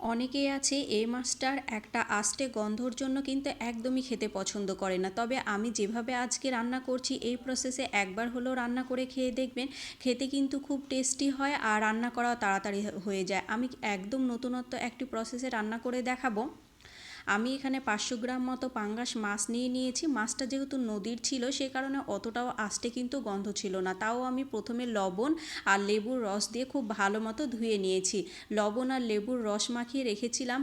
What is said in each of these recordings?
অনেকেই আছে এই মাছটার একটা আষ্টে গন্ধর জন্য কিন্তু একদমই খেতে পছন্দ করে না। তবে আমি যেভাবে আজকে রান্না করছি, এই প্রসেসে একবার হলেও রান্না করে খেয়ে দেখবেন, খেতে কিন্তু খুব টেস্টি হয় আর রান্না করাও তাড়াতাড়ি হয়ে যায়। আমি একদম নতুনত্ব একটি প্রসেসে রান্না করে দেখাবো। আমি এখানে পাঁচশো গ্রাম মতো পাঙ্গাস মাছ নিয়ে নিয়েছি। মাছটা যেহেতু নদীর ছিল, সে কারণে অতটাও আস্তে কিন্তু গন্ধ ছিল না। তাও আমি প্রথমে লবণ আর লেবুর রস দিয়ে খুব ভালো মতো ধুয়ে নিয়েছি। লবণ আর লেবুর রস মাখিয়ে রেখেছিলাম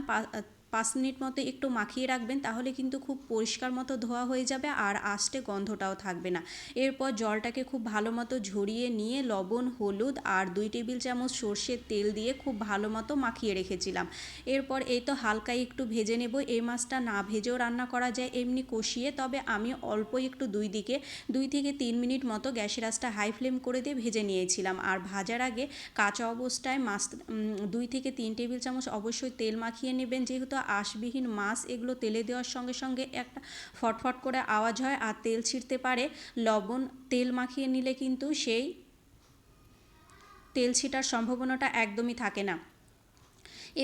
পাঁচ মিনিট মতো একটু মাখিয়ে রাখবেন, তাহলে কিন্তু খুব পরিষ্কার মতো ধোয়া হয়ে যাবে আর আস্তে গন্ধটাও থাকবে না। এরপর জলটাকে খুব ভালো মতো ঝরিয়ে নিয়ে লবণ, হলুদ আর দুই টেবিল চামচ সর্ষের তেল দিয়ে খুব ভালো মতো মাখিয়ে রেখেছিলাম। এরপর এই তো হালকা একটু ভেজে নেব। এই মাছটা না ভেজেও রান্না করা যায় এমনি কষিয়ে, তবে আমি অল্প একটু দুই দিকে, দুই থেকে তিন মিনিট মতো গ্যাসের আঁচটা হাই ফ্লেম করে দিয়ে ভেজে নিয়েছিলাম। আর ভাজার আগে কাঁচা অবস্থায় মাছ দুই থেকে তিন টেবিল চামচ অবশ্যই তেল মাখিয়ে নেবেন, যেহেতু আঁশবিহীন মাছ, এগুলো তেলে দেওয়ার সঙ্গে সঙ্গে একটা ফটফট করে আওয়াজ হয় আর তেল ছিঁড়তে পারে। লবণ তেল মাখিয়ে নিলে কিন্তু সেই তেল ছিটার সম্ভাবনাটা একদমই থাকে না।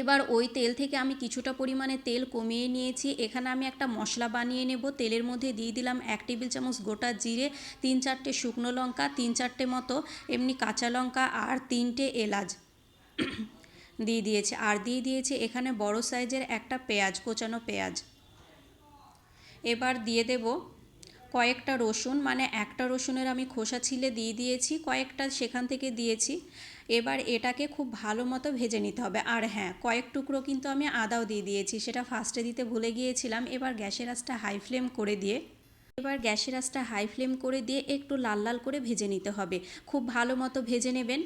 এবার ওই তেল থেকে আমি কিছুটা পরিমাণে তেল কমিয়ে নিয়েছি। এখানে আমি একটা মশলা বানিয়ে নেব। তেলের মধ্যে দিয়ে দিলাম এক টেবিল চামচ গোটা জিরে, তিন চারটে শুকনো লঙ্কা, তিন চারটে মতো এমনি কাঁচা লঙ্কা আর তিনটে এলাচ। দিয়ে দিয়েছে। আর দিয়ে দিয়েছে এখানে বড় সাইজের একটা পেঁয়াজ, কোচানো পেঁয়াজ। এবার দিয়ে দেব কয়েকটা রসুন মানে একটা রসুনের আমি খোসা ছিলে দিয়ে দিয়েছি, কয়েকটা সেখান থেকে দিয়েছি। এবার এটাকে খুব ভালো মতো ভেজে নিতে হবে। আর হ্যাঁ কয়েক টুকরো কিন্তু আমি আদাও দিয়ে দিয়েছি, সেটা ফার্স্টে দিতে ভুলে গিয়েছিলাম। এবার গ্যাসের আঁচটা হাই ফ্লেম করে দিয়ে, এবার গ্যাসের আঁচটা হাই ফ্লেম করে দিয়ে একটু লাল লাল করে ভেজে নিতে হবে। খুব ভালো মতো ভেজে নেবেন।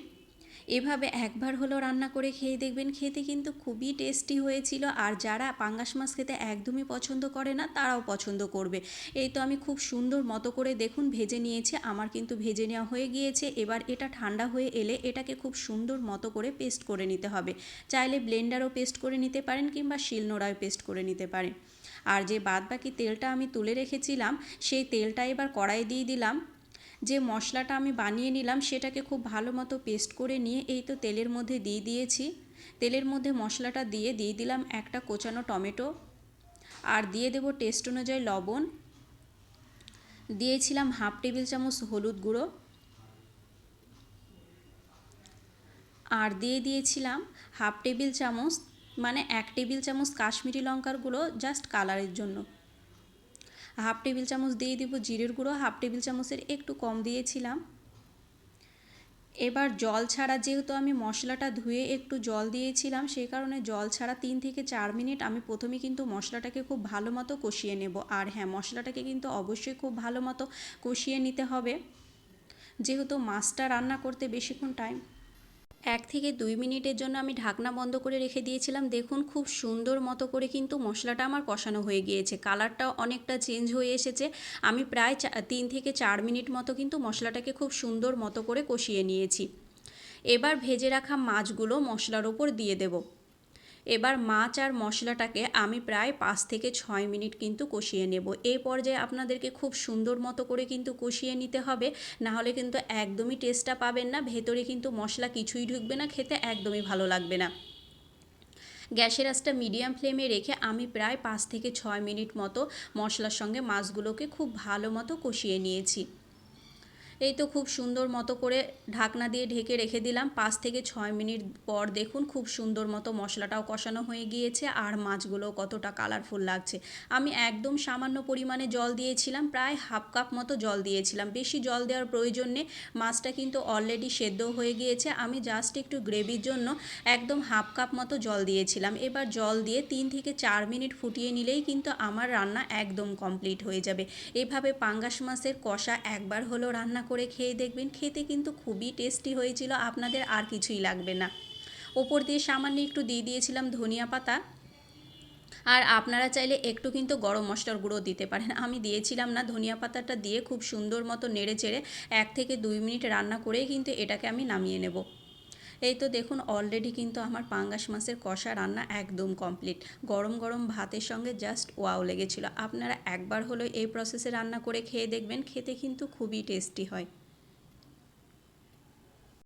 এভাবে একবার হলো রান্না করে খেয়ে দেখবেন, খেতে কিন্তু খুবই টেস্টি হয়েছিল। আর যারা পাঙ্গাস মাছ খেতে একদমই পছন্দ করে না, তারাও পছন্দ করবে। এই তো আমি খুব সুন্দর মতো করে দেখুন ভেজে নিয়েছে, আমার কিন্তু ভেজে নেওয়া হয়ে গিয়েছে। এবার এটা ঠান্ডা হয়ে এলে এটাকে খুব সুন্দর মতো করে পেস্ট করে নিতে হবে। চাইলে ব্লেন্ডারও পেস্ট করে নিতে পারেন কিংবা শিলনোড়ায় পেস্ট করে নিতে পারেন। আর যে বাদ বাকি তেলটা আমি তুলে রেখেছিলাম, সেই তেলটা এবার কড়াই দিয়ে দিলাম। যে মশলাটা আমি বানিয়ে নিলাম সেটাকে খুব ভালো মতো পেস্ট করে নিয়ে এই তো তেলের মধ্যে দিয়ে দিয়েছি। তেলের মধ্যে মশলাটা দিয়ে দিয়ে দিলাম একটা কোচানো টমেটো আর দিয়ে দেব টেস্ট অনুযায়ী লবণ। দিয়েছিলাম হাফ টেবিল চামচ হলুদ গুঁড়ো। আর দিয়ে দিয়েছিলাম হাফ টেবিল চামচ মানে এক টেবিল চামচ কাশ্মীরি লঙ্কার গুঁড়ো জাস্ট কালারের জন্য। হাফ টেবিল চামচ দিয়ে দিব জিরের গুঁড়ো, হাফ টেবিল চামচের একটু কম দিয়েছিলাম। এবার জল ছাড়া যেহেতু আমি মশলাটা ধুয়ে একটু জল দিয়েছিলাম সেই কারণে জল ছাড়া তিন থেকে চার মিনিট আমি প্রথমে কিন্তু মশলাটাকে খুব ভালো মতো কষিয়ে নেব। আর হ্যাঁ মশলাটাকে কিন্তু অবশ্যই খুব ভালো মতো কষিয়ে নিতে হবে। যেহেতু মাছটা রান্না করতে বেশিক্ষণ টাইম এক থেকে দুই মিনিটের জন্য আমি ঢাকনা বন্ধ করে রেখে দিয়েছিলাম। দেখুন, খুব সুন্দর মতো করে কিন্তু মশলাটা আমার কষানো হয়ে গিয়েছে। কালারটাও অনেকটা চেঞ্জ হয়ে এসেছে। আমি প্রায় তিন থেকে চার মিনিট মতো কিন্তু মশলাটাকে খুব সুন্দর মতো করে কষিয়ে নিয়েছি। এবার ভেজে রাখা মাছগুলো মশলার ওপর দিয়ে দেবো। এবার মাছ আর মশলাটাকে আমি প্রায় পাঁচ থেকে ছয় মিনিট কিন্তু কষিয়ে নেব। এই পর্যায়ে আপনাদেরকে খুব সুন্দর মতো করে কিন্তু কষিয়ে নিতে হবে। নাহলে কিন্তু একদমই টেস্টটা পাবেন না, ভেতরে কিন্তু মশলা কিছুই ঢুকবে না, খেতে একদমই ভালো লাগবে না। গ্যাসের আঁচটা মিডিয়াম ফ্লেমে রেখে আমি প্রায় পাঁচ থেকে ছয় মিনিট মতো মশলার সঙ্গে মাছগুলোকে খুব ভালো মতো কষিয়ে নিয়েছি। এই তো খুব সুন্দর মতো করে ঢাকনা দিয়ে ঢেকে রেখে দিলাম। পাঁচ থেকে ছয় মিনিট পর দেখুন খুব সুন্দর মতো মশলাটাও কষানো হয়ে গিয়েছে আর মাছগুলোও কতটা কালারফুল লাগছে। আমি একদম সামান্য পরিমাণে জল দিয়েছিলাম, প্রায় হাফ কাপ মতো জল দিয়েছিলাম। বেশি জল দেওয়ার প্রয়োজন নেই, মাছটা কিন্তু অলরেডি সেদ্ধ হয়ে গিয়েছে। আমি জাস্ট একটু গ্রেভির জন্য একদম হাফ কাপ মতো জল দিয়েছিলাম। এবার জল দিয়ে তিন থেকে চার মিনিট ফুটিয়ে নিলেই কিন্তু আমার রান্না একদম কমপ্লিট হয়ে যাবে। এভাবে পাঙ্গাস মাছের কষা একবার হলো রান্না করে খেয়ে দেখবেন। খেতে কিন্তু খুবই টেস্টি হয়েছিল, আপনাদের আর কিছুই লাগবে না। ওপর দিয়ে সামান্য একটু দিয়ে দিয়েছিলাম ধনিয়া পাতা। আর আপনারা চাইলে একটু কিন্তু গরম মশলার গুঁড়ো দিতে পারেন। আমি দিয়েছিলাম না, ধনিয়া পাতাটা দিয়ে খুব সুন্দর মতো নেড়ে চেড়ে এক থেকে দুই মিনিট রান্না করেই কিন্তু এটাকে আমি নামিয়ে নেব। এই তো দেখুন অলরেডি কিন্তু আমার পাঙ্গাস মাছের কষা রান্না একদম কমপ্লিট গরম গরম ভাতের সঙ্গে জাস্ট ওয়াও লেগেছিল। আপনারা একবার হলো এই প্রসেসে রান্না করে খেয়ে দেখবেন, খেতে কিন্তু খুবই টেস্টি হয়।